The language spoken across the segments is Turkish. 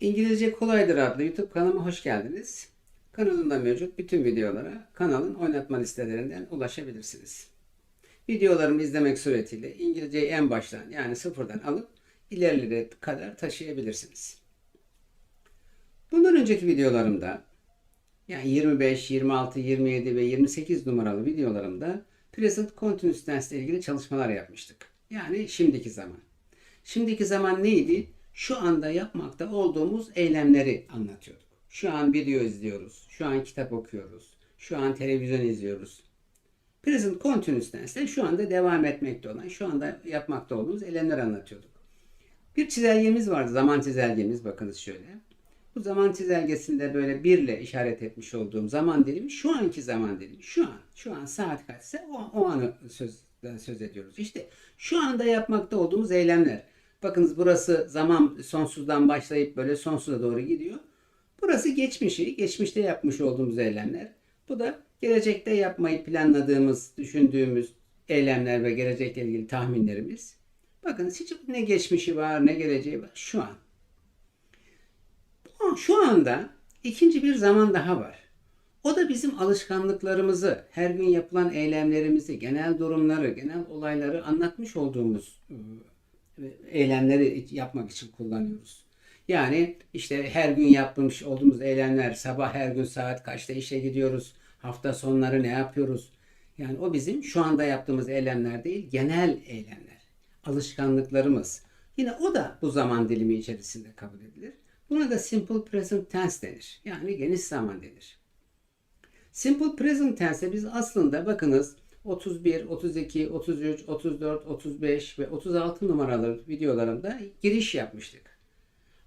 İngilizce Kolaydır adlı YouTube kanalıma hoş geldiniz. Kanalımda mevcut bütün videolara kanalın oynatma listelerinden ulaşabilirsiniz. Videolarımı izlemek suretiyle İngilizceyi en baştan yani sıfırdan alıp ilerilere kadar taşıyabilirsiniz. Bundan önceki videolarımda yani 25, 26, 27 ve 28 numaralı videolarımda Present Continuous Tense ile ilgili çalışmalar yapmıştık. Yani şimdiki zaman. Şimdiki zaman neydi? Şu anda yapmakta olduğumuz eylemleri anlatıyorduk. Şu an video izliyoruz. Şu an kitap okuyoruz. Şu an televizyon izliyoruz. Present Continuous Tense şu anda devam etmekte olan, şu anda yapmakta olduğumuz eylemleri anlatıyorduk. Bir çizelgemiz vardı. Zaman çizelgemiz. Bakınız şöyle. Bu zaman çizelgesinde böyle birle işaret etmiş olduğum zaman dilimi şu anki zaman dilimi. Şu an. Şu an saat kaçsa o, o anı sözden söz ediyoruz. İşte şu anda yapmakta olduğumuz eylemler. Bakınız burası zaman sonsuzdan başlayıp böyle sonsuza doğru gidiyor. Burası geçmişi, geçmişte yapmış olduğumuz eylemler. Bu da gelecekte yapmayı planladığımız, düşündüğümüz eylemler ve gelecekle ilgili tahminlerimiz. Bakın hiç ne geçmişi var ne geleceği var. Şu an. Şu anda ikinci bir zaman daha var. O da bizim alışkanlıklarımızı, her gün yapılan eylemlerimizi, genel durumları, genel olayları anlatmış olduğumuz e, eylemleri yapmak için kullanıyoruz. Yani işte her gün yapmış olduğumuz eylemler, sabah her gün saat kaçta işe gidiyoruz, hafta sonları ne yapıyoruz? Yani o bizim şu anda yaptığımız eylemler değil, genel eylemler, alışkanlıklarımız. Yine o da bu zaman dilimi içerisinde kabul edilir. Buna da simple present tense denir. Yani geniş zaman denir. Simple present tense'e biz aslında bakınız 31, 32, 33, 34, 35 ve 36 numaralı videolarımda giriş yapmıştık.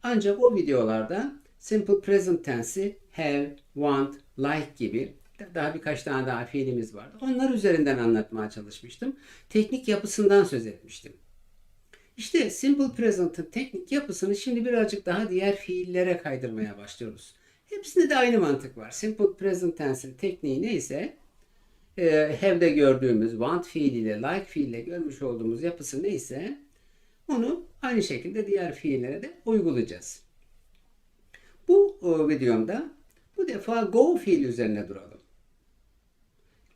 Ancak o videolarda simple present tense'i have, want, like gibi daha birkaç tane daha fiilimiz vardı. Onlar üzerinden anlatmaya çalışmıştım. Teknik yapısından söz etmiştim. İşte simple present'ın teknik yapısını şimdi birazcık daha diğer fiillere kaydırmaya başlıyoruz. Hepsinde de aynı mantık var. Simple present tense'in tekniği neyse e, have'de gördüğümüz want fiiliyle like fiille görmüş olduğumuz yapısı neyse onu aynı şekilde diğer fiillere de uygulayacağız. Bu o, videomda bu defa go fiili üzerine duralım.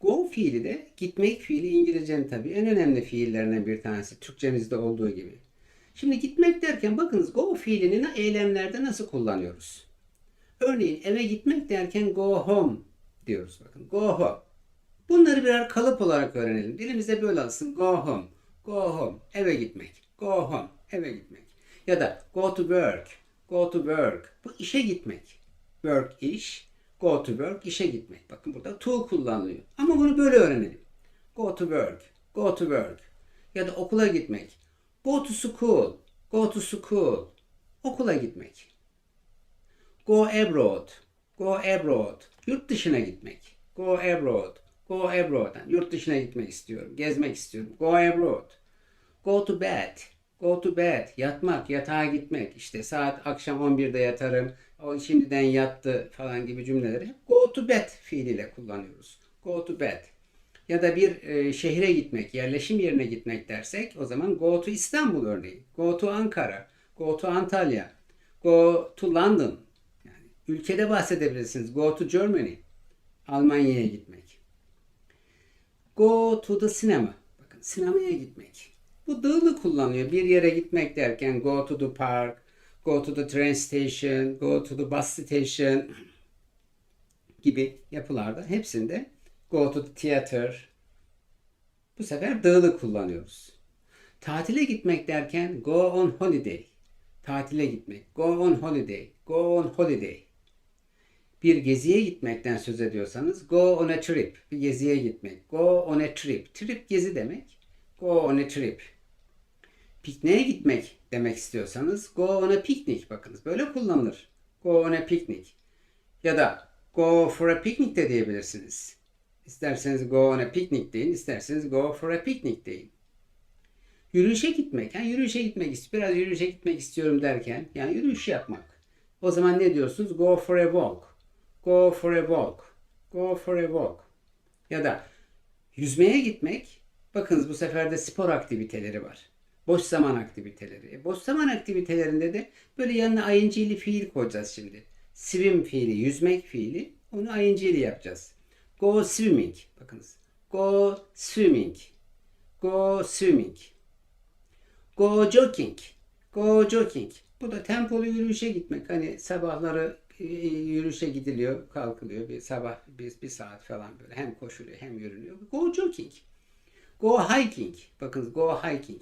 Go fiili de gitmek fiili İngilizcenin tabii en önemli fiillerinden bir tanesi. Türkçemizde olduğu gibi. Şimdi gitmek derken bakınız go fiilini eylemlerde nasıl kullanıyoruz? Örneğin eve gitmek derken go home diyoruz bakın. Go home. Bunları birer kalıp olarak öğrenelim. Dilimizde böyle alsın. Go home. Go home. Eve gitmek. Go home. Eve gitmek. Ya da go to work. Go to work. Bu işe gitmek. Work iş. Go to work işe gitmek. Bakın burada to kullanılıyor. Ama bunu böyle öğrenelim. Go to work. Go to work. Ya da okula gitmek. Go to school. Go to school. Okula gitmek. Go abroad. Go abroad. Yurt dışına gitmek. Go abroad. Go abroad. Yani yurt dışına gitmek istiyorum. Gezmek istiyorum. Go abroad. Go to bed. Go to bed. Yatmak, yatağa gitmek. İşte saat akşam 11'de yatarım. O şimdiden yattı falan gibi cümleleri go to bed fiiliyle kullanıyoruz. Go to bed. Ya da bir e, şehre gitmek, yerleşim yerine gitmek dersek o zaman go to İstanbul örneğin. Go to Ankara. Go to Antalya. Go to London. Yani ülkede bahsedebilirsiniz. Go to Germany. Almanya'ya gitmek. Go to the cinema. Bakın sinemaya gitmek. Bu dığlı kullanıyor. Bir yere gitmek derken go to the park, go to the train station, go to the bus station gibi yapılarda hepsinde go to the theater bu sefer dığlı kullanıyoruz. Tatile gitmek derken go on holiday. Tatile gitmek. Go on holiday. Go on holiday. Bir geziye gitmekten söz ediyorsanız go on a trip. Bir geziye gitmek. Go on a trip. Trip gezi demek. Go on a trip. Pikniğe gitmek demek istiyorsanız go on a picnic. Bakınız böyle kullanılır. Go on a picnic. Ya da go for a picnic de diyebilirsiniz. İsterseniz go on a picnic deyin, isterseniz go for a picnic deyin. Yürüyüşe gitmek. Yani yürüyüşe gitmek istiyorum. Biraz yürüyüşe gitmek istiyorum derken yani yürüyüş yapmak. O zaman ne diyorsunuz? Go for a walk. Go for a walk. Go for a walk. Ya da yüzmeye gitmek. Bakınız bu sefer de spor aktiviteleri var. Boş zaman aktiviteleri. E, boş zaman aktivitelerinde de böyle yanına ing'li fiil koyacağız şimdi. Swim fiili, yüzmek fiili. Onu ing'li yapacağız. Go swimming. Bakınız. Go swimming. Go swimming. Go jogging. Go jogging. Bu da tempolu yürüyüşe gitmek. Hani sabahları yürüyüşe gidiliyor, kalkılıyor. Bir sabah bir, bir saat falan böyle hem koşuluyor hem yürünüyor. Go jogging. Go hiking. Bakın go hiking.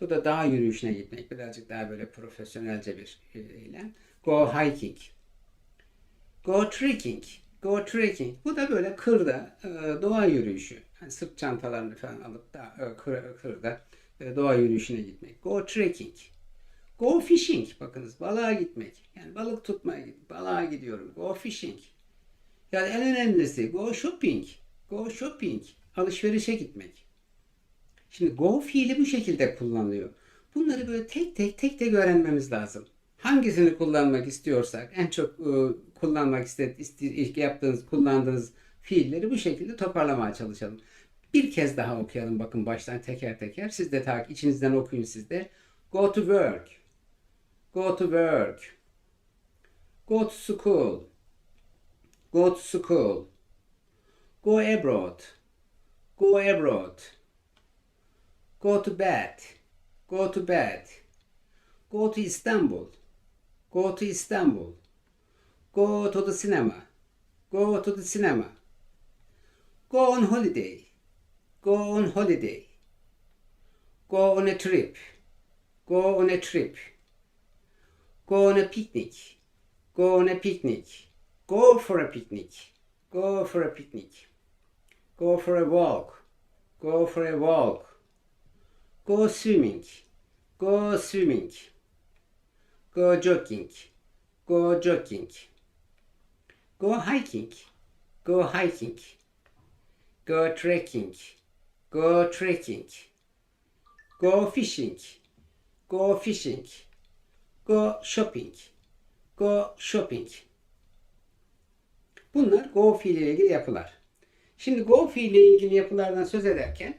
Bu da dağ yürüyüşüne gitmek. Birazcık daha böyle profesyonelce bir e, eylem. Go hiking. Go trekking. Go trekking. Bu da böyle kırda e, doğa yürüyüşü. Hani sırt çantalarını falan alıp da e, kır, kırda e, doğa yürüyüşüne gitmek. Go trekking. Go fishing. Bakınız balığa gitmek. Yani balık tutmaya. Balığa gidiyorum. Go fishing. Yani en önemlisi go shopping. Go shopping. Alışverişe gitmek. Şimdi go fiili bu şekilde kullanılıyor. Bunları böyle tek tek tek tek öğrenmemiz lazım. Hangisini kullanmak istiyorsak, en çok e, kullanmak istedi, iste- yaptığınız, kullandığınız fiilleri bu şekilde toparlamaya çalışalım. Bir kez daha okuyalım bakın baştan teker teker. Siz de takip içinizden okuyun siz de. Go to work. Go to work. Go to school. Go to school. Go abroad. Go abroad. Go to bed. Go to bed. Go to Istanbul. Go to Istanbul. Go to the cinema. Go to the cinema. Go on holiday. Go on holiday. Go on a trip. Go on a trip. Go on a picnic. Go on a picnic. Go for a picnic. Go for a picnic. Go for a walk. Go for a walk. Go swimming. Go swimming. Go jogging. Go jogging. Go hiking. Go hiking. Go trekking. Go trekking. Go fishing. Go fishing. Go shopping. Go shopping. Bunlar go fiiliyle ilgili yapılar. Şimdi go fiiliyle ilgili yapılardan söz ederken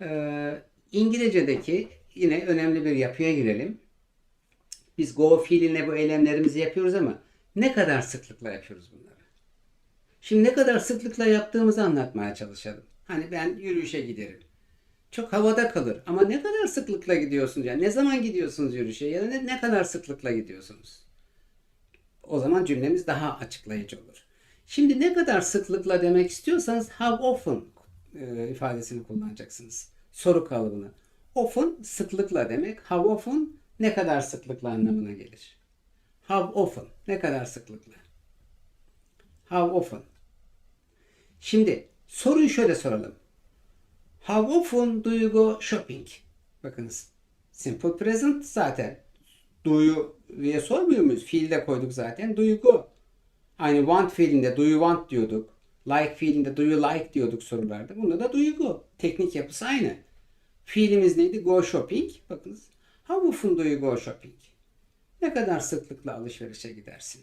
ee, İngilizce'deki yine önemli bir yapıya girelim. Biz go fiilinle bu eylemlerimizi yapıyoruz ama ne kadar sıklıkla yapıyoruz bunları? Şimdi ne kadar sıklıkla yaptığımızı anlatmaya çalışalım. Hani ben yürüyüşe giderim. Çok havada kalır ama ne kadar sıklıkla gidiyorsunuz? Yani ne zaman gidiyorsunuz yürüyüşe ya da ne, ne kadar sıklıkla gidiyorsunuz? O zaman cümlemiz daha açıklayıcı olur. Şimdi ne kadar sıklıkla demek istiyorsanız how often e, ifadesini kullanacaksınız. Soru kalıbını. Often sıklıkla demek. How often ne kadar sıklıkla anlamına gelir. How often ne kadar sıklıkla. How often. Şimdi soruyu şöyle soralım. You go shopping? Bakınız. Simple present zaten. Do you diye sormuyor muyuz? Fiilde koyduk zaten. Go? Aynı want fiilinde do you want diyorduk. Like fiilinde do you like diyorduk sorularda. Bunda da go. Teknik yapısı aynı. Fiilimiz neydi? Go shopping. Bakınız. Often do you go shopping? Ne kadar sıklıkla alışverişe gidersin?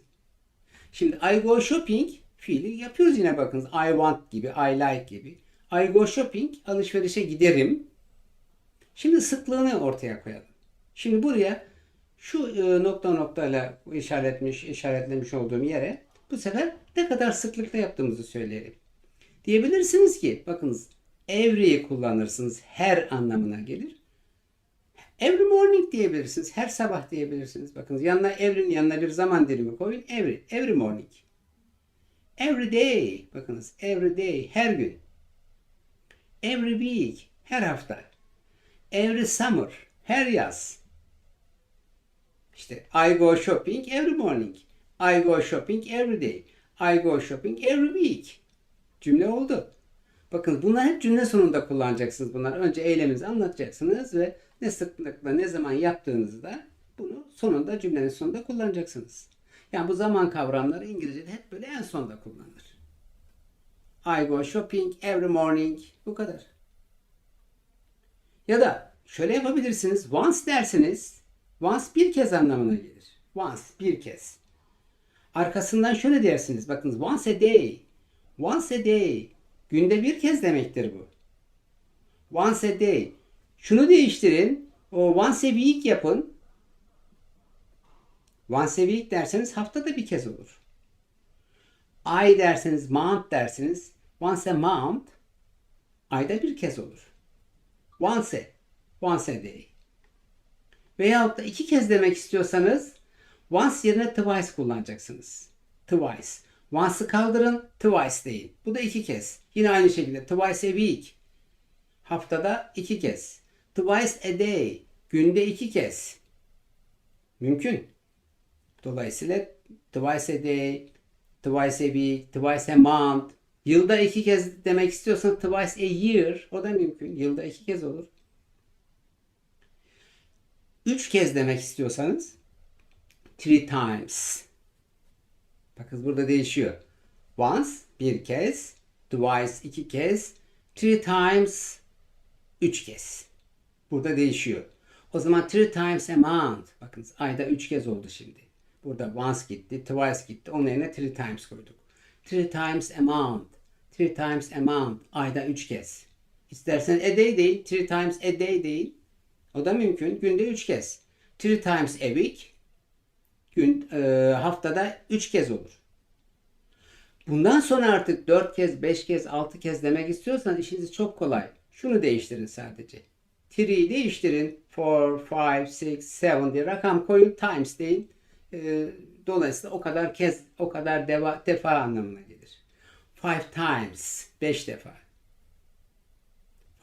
Şimdi I go shopping fiili yapıyoruz yine bakınız. I want gibi, I like gibi. I go shopping alışverişe giderim. Şimdi sıklığını ortaya koyalım. Şimdi buraya şu e, nokta noktayla işaretmiş, işaretlemiş olduğum yere bu sefer ne kadar sıklıkla yaptığımızı söyleyelim. Diyebilirsiniz ki bakınız every'yi kullanırsınız her anlamına gelir. Every morning diyebilirsiniz. Her sabah diyebilirsiniz. Bakınız yanına every'nin yanına bir zaman dilimi koyun. Every. Every morning. Every day. Bakınız every day. Her gün. Every week. Her hafta. Every summer. Her yaz. İşte I go shopping every morning. I go shopping every day. I go shopping every week. Cümle oldu. Bakın bunlar hep cümle sonunda kullanacaksınız bunlar. Önce eyleminizi anlatacaksınız ve ne sıklıkla ne zaman yaptığınızda bunu sonunda cümlenin sonunda kullanacaksınız. Yani bu zaman kavramları İngilizce'de hep böyle en sonda kullanılır. I go shopping every morning. Bu kadar. Ya da şöyle yapabilirsiniz. Once dersiniz. Once bir kez anlamına gelir. Once bir kez. Arkasından şöyle dersiniz. Bakınız once a day. Once a day. Günde bir kez demektir bu. Once a day. Şunu değiştirin. O once a week yapın. Once a week derseniz haftada bir kez olur. Ay derseniz, month derseniz once a month ayda bir kez olur. Once a, once a day. Veyahut da iki kez demek istiyorsanız once yerine twice kullanacaksınız. Twice. Once'ı kaldırın, twice deyin. Bu da iki kez. Yine aynı şekilde twice a week. Haftada iki kez. Twice a day. Günde iki kez. Mümkün. Dolayısıyla twice a day, twice a week, twice a month. Yılda iki kez demek istiyorsan twice a year. O da mümkün. Yılda iki kez olur. Üç kez demek istiyorsanız three times. Bakın burada değişiyor. Once bir kez, twice iki kez, three times üç kez. Burada değişiyor. O zaman three times a month. Bakın ayda üç kez oldu şimdi. Burada once gitti, twice gitti. Onun yerine three times koyduk. Three times a month. Three times a month. Ayda üç kez. İstersen a day değil, three times a day değil. O da mümkün. Günde üç kez. Three times a week. Gün, e, haftada üç kez olur. Bundan sonra artık 4 kez, 5 kez, 6 kez demek istiyorsan işiniz çok kolay. Şunu değiştirin sadece. 3'yi değiştirin. 4, 5, 6, 7 diye rakam koyun. Times deyin. Ee, dolayısıyla o kadar kez, o kadar deva, defa anlamına gelir. 5 times. 5 defa.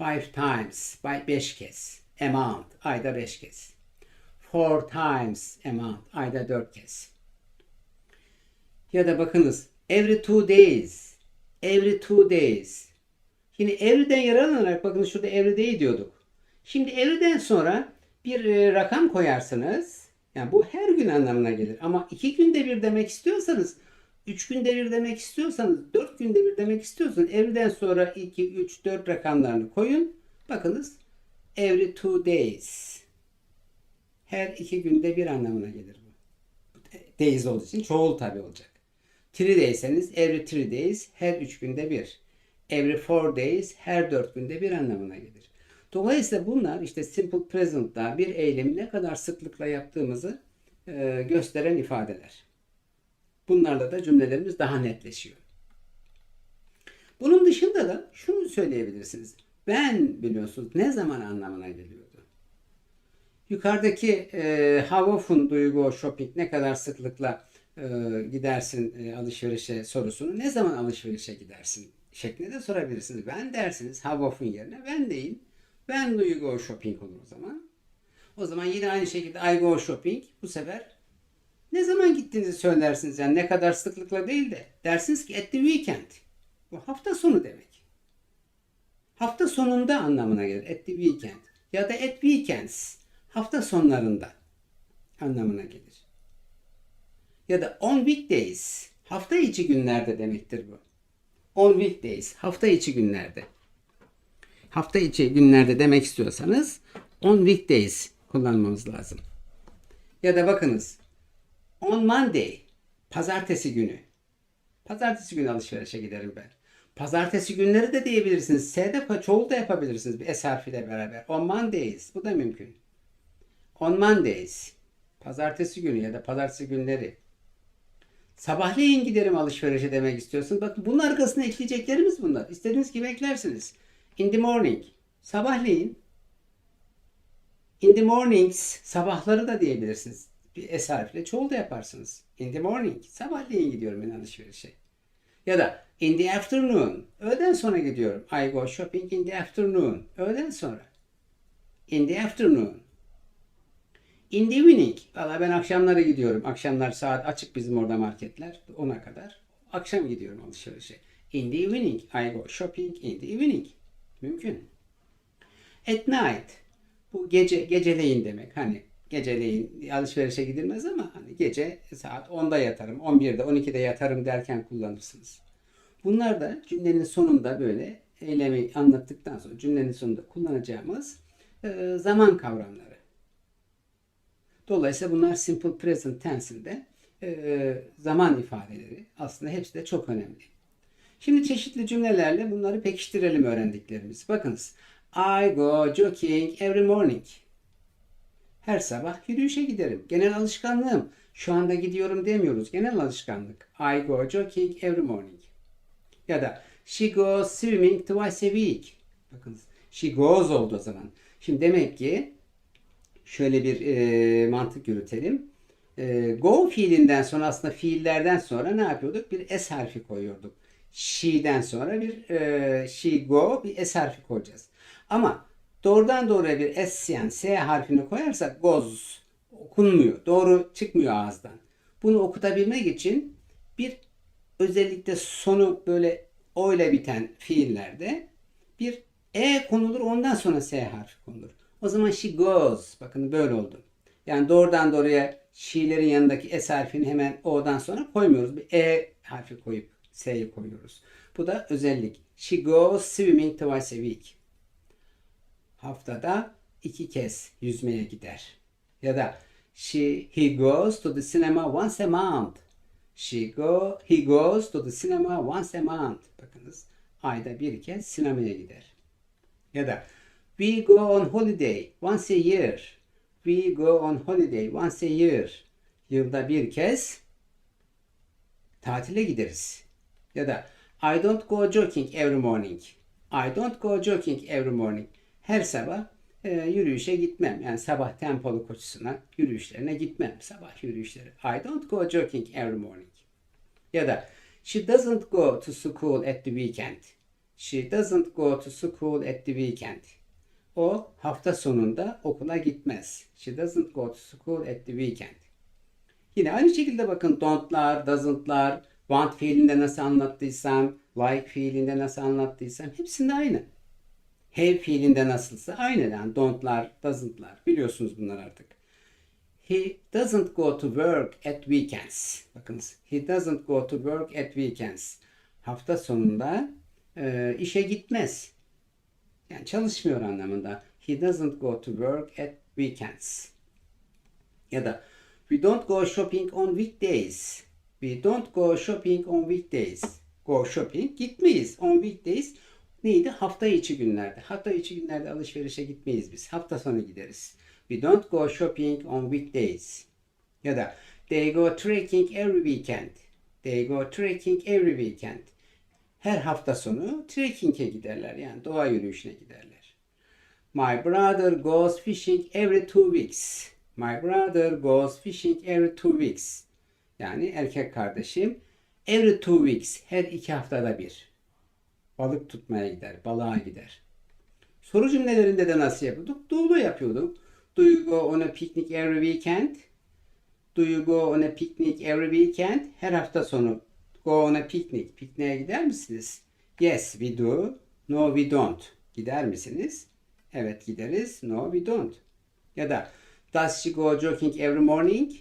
5 times. 5 kez. Amount. Ayda 5 kez. 4 times amount. Ayda 4 kez. Ya da bakınız every two days. Every two days. Şimdi every'den yararlanarak bakın şurada every day diyorduk. Şimdi every'den sonra bir e, rakam koyarsınız. Yani bu her gün anlamına gelir. Ama iki günde bir demek istiyorsanız, üç günde bir demek istiyorsanız, dört günde bir demek istiyorsanız every'den sonra iki, üç, dört rakamlarını koyun. Bakınız every two days. Her iki günde bir anlamına gelir bu. Days olduğu için çoğul tabi olacak. Three dayseniz every three days her üç günde bir. Every four days her dört günde bir anlamına gelir. Dolayısıyla bunlar işte simple present'ta bir eylemi ne kadar sıklıkla yaptığımızı e, gösteren ifadeler. Bunlarla da cümlelerimiz daha netleşiyor. Bunun dışında da şunu söyleyebilirsiniz. Ben biliyorsunuz ne zaman anlamına geliyordu? Yukarıdaki e, how often do shopping ne kadar sıklıkla e, gidersin e, alışverişe sorusunu ne zaman alışverişe gidersin şeklinde de sorabilirsiniz. Ben dersiniz how often yerine ben deyin. When do you go shopping olur o zaman. O zaman yine aynı şekilde I go shopping bu sefer ne zaman gittiğinizi söylersiniz. Yani ne kadar sıklıkla değil de dersiniz ki at the weekend. Bu hafta sonu demek. Hafta sonunda anlamına gelir. At the weekend. Ya da at weekends. Hafta sonlarında anlamına gelir. Ya da on weekdays. Hafta içi günlerde demektir bu. On weekdays. Hafta içi günlerde. Hafta içi günlerde demek istiyorsanız on weekdays kullanmamız lazım. Ya da bakınız. On Monday. Pazartesi günü. Pazartesi günü alışverişe giderim ben. Pazartesi günleri de diyebilirsiniz. S'de çoğul da yapabilirsiniz bir S harfiyle beraber. On Mondays. Bu da mümkün. On Mondays. Pazartesi günü ya da pazartesi günleri. Sabahleyin giderim alışverişe demek istiyorsun. Bakın bunun arkasına ekleyeceklerimiz bunlar. İstediğiniz gibi eklersiniz. In the morning. Sabahleyin. In the mornings. Sabahları da diyebilirsiniz. Bir S harfiyle çoğul da yaparsınız. In the morning. Sabahleyin gidiyorum ben alışverişe. Ya da in the afternoon. Öğleden sonra gidiyorum. I go shopping in the afternoon. Öğleden sonra. In the afternoon. In the evening. Valla ben akşamları gidiyorum. Akşamlar saat açık bizim orada marketler. Ona kadar. Akşam gidiyorum alışverişe. In the evening. I go shopping in the evening. Mümkün. At night. Bu gece, geceleyin demek. Hani geceleyin alışverişe gidilmez ama hani gece saat 10'da yatarım, 11'de, 12'de yatarım derken kullanırsınız. Bunlar da cümlenin sonunda böyle eylemi anlattıktan sonra cümlenin sonunda kullanacağımız e, zaman kavramları. Dolayısıyla bunlar simple present tense'inde e, zaman ifadeleri. Aslında hepsi de çok önemli. Şimdi çeşitli cümlelerle bunları pekiştirelim öğrendiklerimiz. Bakınız. I go jogging every morning. Her sabah yürüyüşe giderim. Genel alışkanlığım. Şu anda gidiyorum demiyoruz. Genel alışkanlık. I go jogging every morning. Ya da she goes swimming twice a week. Bakınız she goes oldu o zaman. Şimdi demek ki şöyle bir e, mantık yürütelim. E, go fiilinden sonra aslında fiillerden sonra ne yapıyorduk? Bir s harfi koyuyorduk. She'den sonra bir e, she go bir s harfi koyacağız. Ama doğrudan doğruya bir s yani s harfini koyarsak goes okunmuyor. Doğru çıkmıyor ağızdan. Bunu okutabilmek için bir özellikle sonu böyle o ile biten fiillerde bir e konulur ondan sonra s harfi konulur. O zaman she goes. Bakın böyle oldu. Yani doğrudan doğruya she'lerin yanındaki s harfini hemen o'dan sonra koymuyoruz. Bir e harfi koyup s'yi koyuyoruz. Bu da özellik. She goes swimming twice a week. Haftada iki kez yüzmeye gider. Ya da she he goes to the cinema once a month. She go he goes to the cinema once a month. Bakınız ayda bir kez sinemaya gider. Ya da we go on holiday once a year. We go on holiday once a year. Yılda bir kez tatile gideriz. Ya da I don't go jogging every morning. I don't go jogging every morning. Her sabah e, yürüyüşe gitmem. Yani sabah tempolu koşusuna, yürüyüşlerine gitmem. Sabah yürüyüşleri. I don't go jogging every morning. Ya da she doesn't go to school at the weekend. She doesn't go to school at the weekend. O hafta sonunda okula gitmez. She doesn't go to school at the weekend. Yine aynı şekilde bakın don't'lar, doesn't'lar, want fiilinde nasıl anlattıysam, like fiilinde nasıl anlattıysam hepsinde aynı. Have fiilinde nasılsa aynı. Yani don't'lar, doesn't'lar. Biliyorsunuz bunlar artık. He doesn't go to work at weekends. Bakınız. He doesn't go to work at weekends. Hafta sonunda e, işe gitmez. Yani çalışmıyor anlamında. He doesn't go to work at weekends. Ya da we don't go shopping on weekdays. We don't go shopping on weekdays. Go shopping gitmeyiz. On weekdays neydi? Hafta içi günlerde. Hafta içi günlerde alışverişe gitmeyiz biz. Hafta sonu gideriz. We don't go shopping on weekdays. Ya da they go trekking every weekend. They go trekking every weekend. Her hafta sonu trekking'e giderler. Yani doğa yürüyüşüne giderler. My brother goes fishing every two weeks. My brother goes fishing every two weeks. Yani erkek kardeşim every two weeks. Her iki haftada bir. Balık tutmaya gider. Balığa gider. Soru cümlelerinde de nasıl yapıyorduk? Do'lu yapıyorduk. Do you go on a picnic every weekend? Do you go on a picnic every weekend? Her hafta sonu go on a picnic. Pikniğe gider misiniz? Yes, we do. No, we don't. Gider misiniz? Evet gideriz. No, we don't. Ya da Does she go jogging every morning?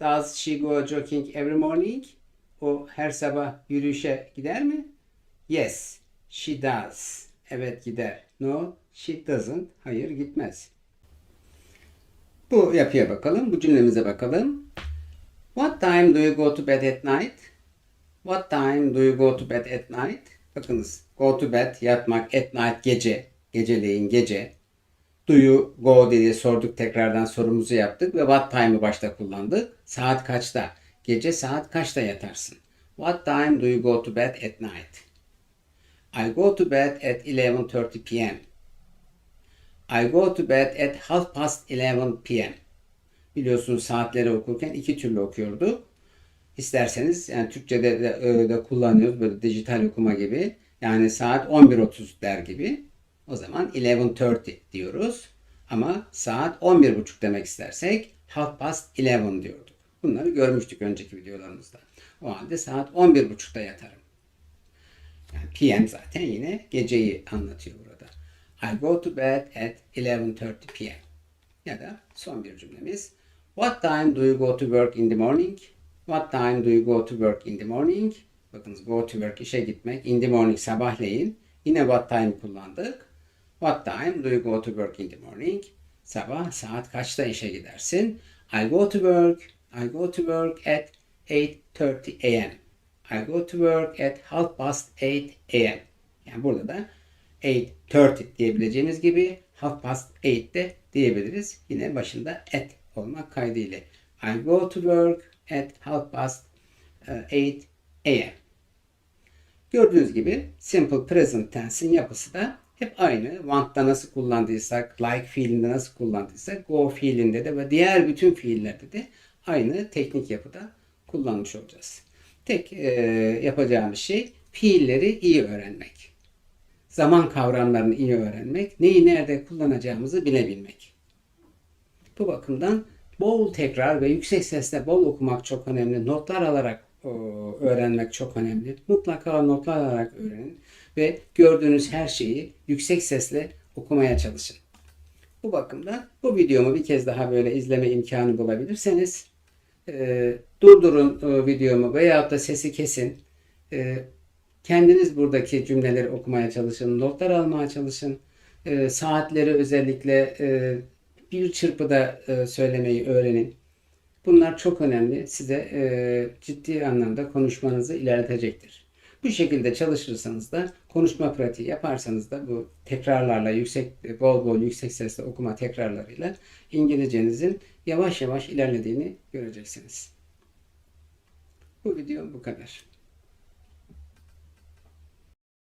Does she go jogging every morning? O her sabah yürüyüşe gider mi? Yes, she does. Evet gider. No, she doesn't. Hayır gitmez. Bu yapıya bakalım. Bu cümlemize bakalım. What time do you go to bed at night? What time do you go to bed at night? Bakınız. Go to bed yatmak at night gece. Geceleyin gece. Do you go diye sorduk tekrardan sorumuzu yaptık ve what time'ı başta kullandık. Saat kaçta? Gece saat kaçta yatarsın? What time do you go to bed at night? I go to bed at 11:30 p.m. I go to bed at half past 11 p.m. Biliyorsunuz saatleri okurken iki türlü okuyorduk. İsterseniz yani Türkçe'de de, e, de kullanıyoruz böyle dijital okuma gibi. Yani saat 11.30 der gibi. O zaman 11.30 diyoruz. Ama saat 11.30 demek istersek half past 11 diyorduk. Bunları görmüştük önceki videolarımızda. O halde saat 11.30'da yatarım. Yani PM zaten yine geceyi anlatıyor burada. I go to bed at 11.30 p.m. Ya da son bir cümlemiz. What time do you go to work in the morning? What time do you go to work in the morning? Bakınız go to work işe gitmek. In the morning sabahleyin. Yine what time kullandık. What time do you go to work in the morning? Sabah saat kaçta işe gidersin? I go to work. I go to work at 8.30 a.m. I go to work at half past 8 a.m. Yani burada da 8.30 diyebileceğimiz gibi half past 8 de diyebiliriz. Yine başında at olmak kaydıyla. I go to work at half past uh, 8 a.m. Gördüğünüz gibi simple present tense'in yapısı da hep aynı. Want'ta nasıl kullandıysak, like fiilinde nasıl kullandıysak, go fiilinde de ve diğer bütün fiillerde de aynı teknik yapıda kullanmış olacağız. Tek e, yapacağımız şey fiilleri iyi öğrenmek. Zaman kavramlarını iyi öğrenmek, neyi nerede kullanacağımızı bilebilmek. Bu bakımdan bol tekrar ve yüksek sesle bol okumak çok önemli. Notlar alarak o, öğrenmek çok önemli. Mutlaka notlar alarak öğrenin ve gördüğünüz her şeyi yüksek sesle okumaya çalışın. Bu bakımdan bu videomu bir kez daha böyle izleme imkanı bulabilirseniz e, durdurun e, videomu veyahut da sesi kesin. E, kendiniz buradaki cümleleri okumaya çalışın, notlar almaya çalışın. E, saatleri özellikle e, bir çırpıda e, söylemeyi öğrenin. Bunlar çok önemli. Size e, ciddi anlamda konuşmanızı ilerletecektir. Bu şekilde çalışırsanız da konuşma pratiği yaparsanız da bu tekrarlarla yüksek bol bol yüksek sesle okuma tekrarlarıyla İngilizcenizin yavaş yavaş ilerlediğini göreceksiniz. Bu video bu kadar.